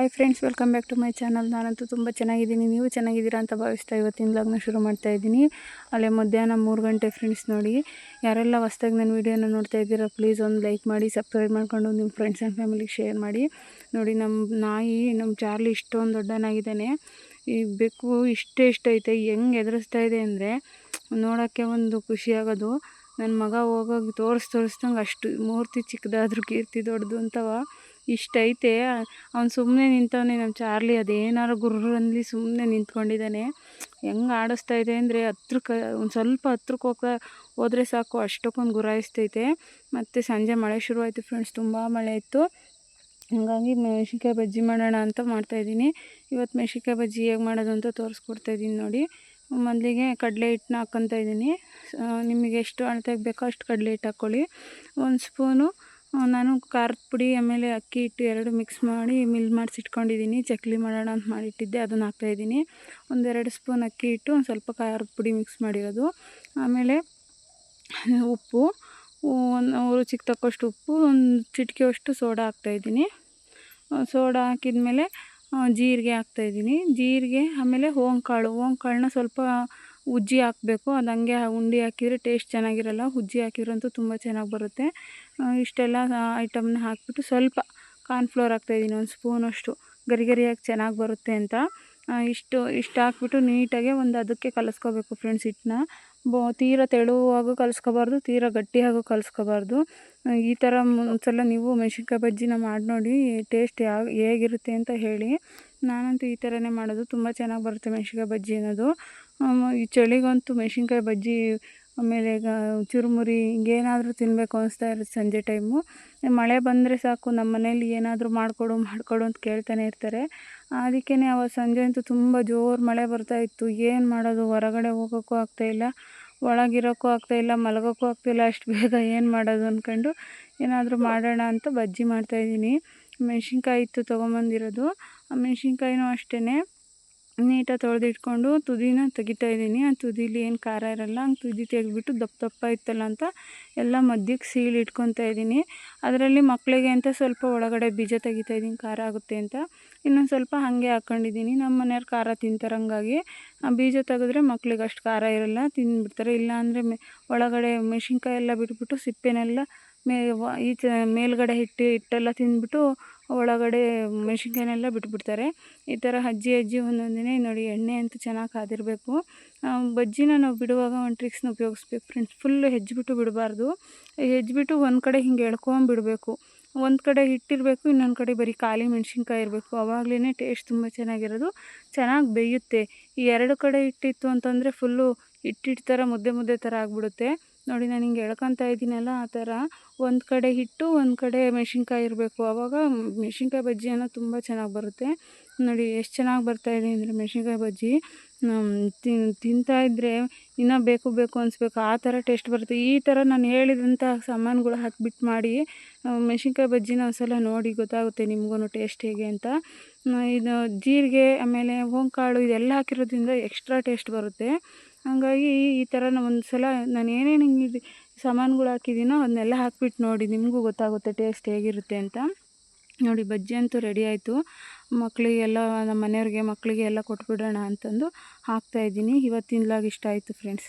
Hi friends welcome back to my channel ನಾನಂತೂ ತುಂಬ ಚೆನ್ನಾಗಿದ್ದೀನಿ. ನೀವು ಚೆನ್ನಾಗಿದ್ದೀರಾ ಅಂತ ಭಾವಿಸ್ತಾ ಇವತ್ತಿನ ಲಾಗ್ನ ಶುರು ಮಾಡ್ತಾ ಇದ್ದೀನಿ. ಅಲ್ಲೇ ಮಧ್ಯಾಹ್ನ ಮೂರು ಗಂಟೆ ಫ್ರೆಂಡ್ಸ್ ನೋಡಿ. ಯಾರೆಲ್ಲ ಹೊಸ್ದಾಗಿ ನನ್ನ ವೀಡಿಯೋನ ನೋಡ್ತಾ ಇದ್ದೀರಾ ಪ್ಲೀಸ್ ಒಂದು ಲೈಕ್ ಮಾಡಿ ಸಬ್ಸ್ಕ್ರೈಬ್ ಮಾಡ್ಕೊಂಡು ನಿಮ್ಮ ಫ್ರೆಂಡ್ಸ್ ಆ್ಯಂಡ್ ಫ್ಯಾಮಿಲಿಗೆ ಶೇರ್ ಮಾಡಿ. ನೋಡಿ ನಮ್ಮ ನಾಯಿ ನಮ್ಮ ಚಾರ್ಲಿ ಇಷ್ಟೊಂದು ದೊಡ್ಡನಾಗಿದ್ದಾನೆ. ಈ ಬೆಕ್ಕು ಇಷ್ಟೇ ಇಷ್ಟ ಐತೆ. ಹೆಂಗೆ ಎದುರಿಸ್ತಾ ಇದೆ ಅಂದರೆ ನೋಡೋಕ್ಕೆ ಒಂದು ಖುಷಿ ಆಗೋದು. ನನ್ನ ಮಗ ಹೋಗೋಗಿ ತೋರಿಸ್, ತೋರಿಸ್ದಂಗೆ ಅಷ್ಟು ಮೂರ್ತಿ ಚಿಕ್ಕದಾದ್ರೂ ಕೀರ್ತಿ ದೊಡ್ಡದು ಅಂತವ. ಇಷ್ಟ ಐತೆ ಅವ್ನು ಸುಮ್ಮನೆ ನಿಂತವನೆ ನಮ್ಮ ಚಾರ್ಲಿ ಅದೇನಾರು ಗುರ್ರು ಅಂದ್ಲಿ ಸುಮ್ಮನೆ ನಿಂತ್ಕೊಂಡಿದ್ದಾನೆ ಹೆಂಗೆ ಆಡಿಸ್ತಾ ಇದೆ ಅಂದರೆ ಹತ್ರಕ್ಕೆ ಒಂದು ಸ್ವಲ್ಪ ಹತ್ರಕ್ಕೆ ಹೋಗ ಹೋದರೆ ಸಾಕು, ಅಷ್ಟಕ್ಕೊಂದು ಗುರಾಯಿಸ್ತೈತೆ. ಮತ್ತು ಸಂಜೆ ಮಳೆ ಶುರುವಾಯಿತು ಫ್ರೆಂಡ್ಸ್, ತುಂಬ ಮಳೆ ಇತ್ತು. ಹಾಗಾಗಿ ಮೆಣಸಿನ್ಕಾಯಿ ಬಜ್ಜಿ ಮಾಡೋಣ ಅಂತ ಮಾಡ್ತಾಯಿದ್ದೀನಿ. ಇವತ್ತು ಮೆಣಸಿನ್ಕಾಯಿ ಬಜ್ಜಿ ಹೇಗೆ ಮಾಡೋದು ಅಂತ ತೋರಿಸ್ಕೊಡ್ತಾಯಿದ್ದೀನಿ ನೋಡಿ. ಮೊದಲಿಗೆ ಕಡಲೆ ಹಿಟ್ಟನ್ನ ಹಾಕ್ಕೊತಾ ಇದ್ದೀನಿ ನಿಮಗೆ ಎಷ್ಟು ಅಳತೆಗೆ ಬೇಕೋ ಅಷ್ಟು ಕಡಲೆ ಹಿಟ್ಟು ಹಾಕ್ಕೊಳ್ಳಿ. ಒಂದು ಸ್ಪೂನು ನಾನು ಖಾರದ ಪುಡಿ ಆಮೇಲೆ ಅಕ್ಕಿ ಹಿಟ್ಟು ಎರಡು ಮಿಕ್ಸ್ ಮಾಡಿ ಮಿಲ್ ಮಾಡಿಸಿ ಇಟ್ಕೊಂಡಿದ್ದೀನಿ. ಚಕ್ಲಿ ಮಾಡೋಣ ಅಂತ ಮಾಡಿಟ್ಟಿದ್ದೆ, ಅದನ್ನು ಹಾಕ್ತಾಯಿದ್ದೀನಿ ಒಂದೆರಡು ಸ್ಪೂನ್ ಅಕ್ಕಿ ಹಿಟ್ಟು, ಒಂದು ಸ್ವಲ್ಪ ಖಾರದ ಪುಡಿ ಮಿಕ್ಸ್ ಮಾಡಿರೋದು. ಆಮೇಲೆ ಉಪ್ಪು ಒಂದು ರುಚಿಗೆ ತಕ್ಕಷ್ಟು ಉಪ್ಪು, ಒಂದು ಚಿಟಿಕೆಯಷ್ಟು ಸೋಡಾ ಹಾಕ್ತಾಯಿದ್ದೀನಿ ಸೋಡಾ ಹಾಕಿದ ಮೇಲೆ ಜೀರಿಗೆ ಹಾಕ್ತಾಯಿದ್ದೀನಿ ಜೀರಿಗೆ, ಆಮೇಲೆ ಓಂಕಾಳು, ಓಂಕಾಳನ್ನ ಸ್ವಲ್ಪ ಉಜ್ಜಿ ಹಾಕಬೇಕು. ಅದು ಹಂಗೆ ಉಂಡೆ ಹಾಕಿದರೆ ಟೇಸ್ಟ್ ಚೆನ್ನಾಗಿರಲ್ಲ. ಉಜ್ಜಿ ಹಾಕಿದ್ರಂತೂ ತುಂಬ ಚೆನ್ನಾಗಿ ಬರುತ್ತೆ. ಇಷ್ಟೆಲ್ಲ ಐಟಮ್ನ ಹಾಕಿಬಿಟ್ಟು ಸ್ವಲ್ಪ ಕಾರ್ನ್ಫ್ಲೋರ್ ಹಾಕ್ತಾಯಿದ್ದೀನಿ ಒಂದು ಸ್ಪೂನಷ್ಟು ಗರಿ ಗರಿಯಾಗಿ ಚೆನ್ನಾಗಿ ಬರುತ್ತೆ ಅಂತ. ಇಷ್ಟು ಇಷ್ಟು ಹಾಕ್ಬಿಟ್ಟು ನೀಟಾಗಿ ಒಂದು ಅದಕ್ಕೆ ಕಲಿಸ್ಕೋಬೇಕು ಫ್ರೆಂಡ್ಸ್ ಹಿಟ್ಟನ್ನ ಬೋ, ತೀರ ತೆಳುವಾಗೂ ಕಲಿಸ್ಕೋಬಾರ್ದು, ತೀರ ಗಟ್ಟಿಯಾಗೂ ಕಲಿಸ್ಕೋಬಾರ್ದು. ಈ ಥರ ಒಂದ್ಸಲ ನೀವು ಮೆಣಸಿನ್ಕಾಯಿ ಬಜ್ಜಿನ ಮಾಡಿ ನೋಡಿ ಟೇಸ್ಟ್ ಯಾವ ಹೇಗಿರುತ್ತೆ ಅಂತ ಹೇಳಿ. ನಾನಂತೂ ಈ ಥರನೇ ಮಾಡೋದು. ತುಂಬ ಚೆನ್ನಾಗಿ ಬರುತ್ತೆ ಮೆಣಸಿನ್ಕಾಯಿ ಬಜ್ಜಿ ಅನ್ನೋದು. ಈ ಚಳಿಗಂತೂ ಮೆಣ್ಸಿನ್ಕಾಯಿ ಬಜ್ಜಿ, ಆಮೇಲೆ ಈಗ ಚುರುಮುರಿ ಹಿಂಗೇನಾದರೂ ತಿನ್ನಬೇಕು ಅನಿಸ್ತಾ ಇರುತ್ತೆ ಸಂಜೆ ಟೈಮು ಮಳೆ ಬಂದರೆ ಸಾಕು ನಮ್ಮ ಮನೇಲಿ ಏನಾದರೂ ಮಾಡಿಕೊಡು ಮಾಡಿಕೊಡು ಅಂತ ಕೇಳ್ತಾನೆ ಇರ್ತಾರೆ. ಅದಕ್ಕೇ ಅವತ್ತು ಸಂಜೆ ಅಂತೂ ತುಂಬ ಜೋರು ಮಳೆ ಬರ್ತಾಯಿತ್ತು ಏನು ಮಾಡೋದು? ಹೊರಗಡೆ ಹೋಗೋಕ್ಕೂ ಆಗ್ತಾಯಿಲ್ಲ ಒಳಗಿರೋಕ್ಕೂ ಆಗ್ತಾಯಿಲ್ಲ ಮಲಗೋಕ್ಕೂ ಆಗ್ತಾಯಿಲ್ಲ ಅಷ್ಟು ಬೇಗ ಏನು ಮಾಡೋದು ಅಂದ್ಕೊಂಡು ಏನಾದರೂ ಮಾಡೋಣ ಅಂತ ಬಜ್ಜಿ ಮಾಡ್ತಾಯಿದ್ದೀನಿ ಮೆಣಸಿನ್ಕಾಯಿ ಇತ್ತು ತೊಗೊಂಬಂದಿರೋದು. ಆ ಮೆಣಸಿನ್ಕಾಯಿನೂ ಅಷ್ಟೇ ನೀಟಾಗಿ ತೊಳೆದಿಟ್ಕೊಂಡು ತುದಿನ ತೆಗಿತಾ ಇದ್ದೀನಿ. ಆ ತುದಿಲಿ ಏನು ಖಾರ ಇರಲ್ಲ, ಹಂಗೆ ತುದಿ ತೆಗೆದ್ಬಿಟ್ಟು ದಪ್ಪ ದಪ್ಪ ಇತ್ತಲ್ಲ ಅಂತ ಎಲ್ಲ ಮಧ್ಯಕ್ಕೆ ಸೀಳು ಇಟ್ಕೊತಾ ಇದ್ದೀನಿ. ಅದರಲ್ಲಿ ಮಕ್ಕಳಿಗೆ ಅಂತ ಸ್ವಲ್ಪ ಒಳಗಡೆ ಬೀಜ ತೆಗಿತಾ ಇದ್ದೀನಿ, ಖಾರ ಆಗುತ್ತೆ ಅಂತ. ಇನ್ನೊಂದು ಸ್ವಲ್ಪ ಹಾಗೆ ಹಾಕ್ಕೊಂಡಿದ್ದೀನಿ ನಮ್ಮ ಮನೆಯವ್ರು ಖಾರ ತಿಂತಾರೆ ಹಂಗಾಗಿ ಆ ಬೀಜ ತೆಗೆದ್ರೆ ಮಕ್ಳಿಗೆ ಅಷ್ಟು ಖಾರ ಇರಲ್ಲ, ತಿಂದುಬಿಡ್ತಾರೆ. ಇಲ್ಲಾಂದರೆ ಮೆ, ಒಳಗಡೆ ಮೆಣಸಿನ್ಕಾಯಿ ಎಲ್ಲ ಬಿಟ್ಬಿಟ್ಟು ಸಿಪ್ಪೆನೆಲ್ಲ ಮೇ ಈಚೆ ಮೇಲ್ಗಡೆ ಹಿಟ್ಟು ಹಿಟ್ಟೆಲ್ಲ ತಿಂದ್ಬಿಟ್ಟು ಒಳಗಡೆ ಮೆಣಸಿನ್ಕಾಯನ್ನೆಲ್ಲ ಬಿಟ್ಬಿಡ್ತಾರೆ. ಈ ಥರ ಅಜ್ಜಿ ಅಜ್ಜಿ ಒಂದೊಂದಿನೇ, ನೋಡಿ ಎಣ್ಣೆ ಅಂತೂ ಚೆನ್ನಾಗಿ ಕಾದಿರಬೇಕು. ಬಜ್ಜಿನ ನಾವು ಬಿಡುವಾಗ ಒಂದು ಟ್ರಿಕ್ಸ್ನ ಉಪಯೋಗಿಸ್ಬೇಕು ಫ್ರೆಂಡ್ಸ್ ಫುಲ್ಲು ಹೆಜ್ಜಿಬಿಟ್ಟು ಬಿಡಬಾರ್ದು. ಹೆಜ್ಜಿಬಿಟ್ಟು ಒಂದು ಕಡೆ ಹಿಂಗೆ ಎಳ್ಕೊಂಬಿಡಬೇಕು ಒಂದು ಕಡೆ ಹಿಟ್ಟಿರಬೇಕು, ಇನ್ನೊಂದು ಕಡೆ ಬರೀ ಖಾಲಿ ಮೆಣಸಿನ್ಕಾಯಿ ಇರಬೇಕು. ಅವಾಗಲೇ ಟೇಸ್ಟ್ ತುಂಬ ಚೆನ್ನಾಗಿರೋದು. ಚೆನ್ನಾಗಿ ಬೇಯುತ್ತೆ. ಈ ಎರಡು ಕಡೆ ಹಿಟ್ಟಿತ್ತು ಅಂತಂದರೆ ಫುಲ್ಲು ಹಿಟ್ಟಿಟ್ಟು ಥರ ಮುದ್ದೆ ಮುದ್ದೆ ಥರ ಆಗಿಬಿಡುತ್ತೆ. ನೋಡಿ, ನಾನು ಹಿಂಗೆ ಎಳ್ಕೊತಾ ಇದ್ದೀನಲ್ಲ ಆ ಥರ. ಒಂದು ಕಡೆ ಹಿಟ್ಟು, ಒಂದು ಕಡೆ ಮೆಣಸಿನ್ಕಾಯಿ ಇರಬೇಕು. ಆವಾಗ ಮೆಣಸಿನ್ಕಾಯಿ ಬಜ್ಜಿ ಅನ್ನೋದು ತುಂಬ ಚೆನ್ನಾಗಿ ಬರುತ್ತೆ. ನೋಡಿ, ಎಷ್ಟು ಚೆನ್ನಾಗಿ ಬರ್ತಾಯಿದೆ ಅಂದರೆ ಮೆಣಸಿನ್ಕಾಯಿ ಬಜ್ಜಿ. ತಿಂತಾ ಇದ್ದರೆ ಇನ್ನೂ ಬೇಕು ಬೇಕು ಅನಿಸ್ಬೇಕು. ಆ ಥರ ಟೇಸ್ಟ್ ಬರುತ್ತೆ. ಈ ಥರ ನಾನು ಹೇಳಿದಂಥ ಸಾಮಾನುಗಳು ಹಾಕಿಬಿಟ್ಟು ಮಾಡಿ ಮೆಣಸಿನ್ಕಾಯಿ ಬಜ್ಜಿನ ಒಂದ್ಸಲ ನೋಡಿ ಗೊತ್ತಾಗುತ್ತೆ ನಿಮಗೂ ಟೇಸ್ಟ್ ಹೇಗೆ ಅಂತ. ಇದು ಜೀರಿಗೆ, ಆಮೇಲೆ ಓಂಕಾಳು ಇದೆಲ್ಲ ಹಾಕಿರೋದ್ರಿಂದ ಎಕ್ಸ್ಟ್ರಾ ಟೇಸ್ಟ್ ಬರುತ್ತೆ. ಹಾಗಾಗಿ ಈ ಥರ ಒಂದು ಸಲ ನಾನು ಏನೇನು ಹಿಂಗೆ ಸಾಮಾನುಗಳು ಹಾಕಿದ್ದೀನೋ ಅದನ್ನೆಲ್ಲ ಹಾಕ್ಬಿಟ್ಟು ನೋಡಿ, ನಿಮಗೂ ಗೊತ್ತಾಗುತ್ತೆ ಟೇಸ್ಟ್ ಹೇಗಿರುತ್ತೆ ಅಂತ. ನೋಡಿ, ಬಜ್ಜಿ ಅಂತೂ ರೆಡಿ ಆಯಿತು. ಮಕ್ಕಳಿಗೆಲ್ಲ ನಮ್ಮ ಮನೆಯವ್ರಿಗೆ ಮಕ್ಕಳಿಗೆ ಎಲ್ಲ ಕೊಟ್ಬಿಡೋಣ ಅಂತಂದು ಹಾಕ್ತಾಯಿದ್ದೀನಿ ಇವತ್ತಿನ ಲಾಗ್ ಇಷ್ಟ ಆಯಿತು ಫ್ರೆಂಡ್ಸ್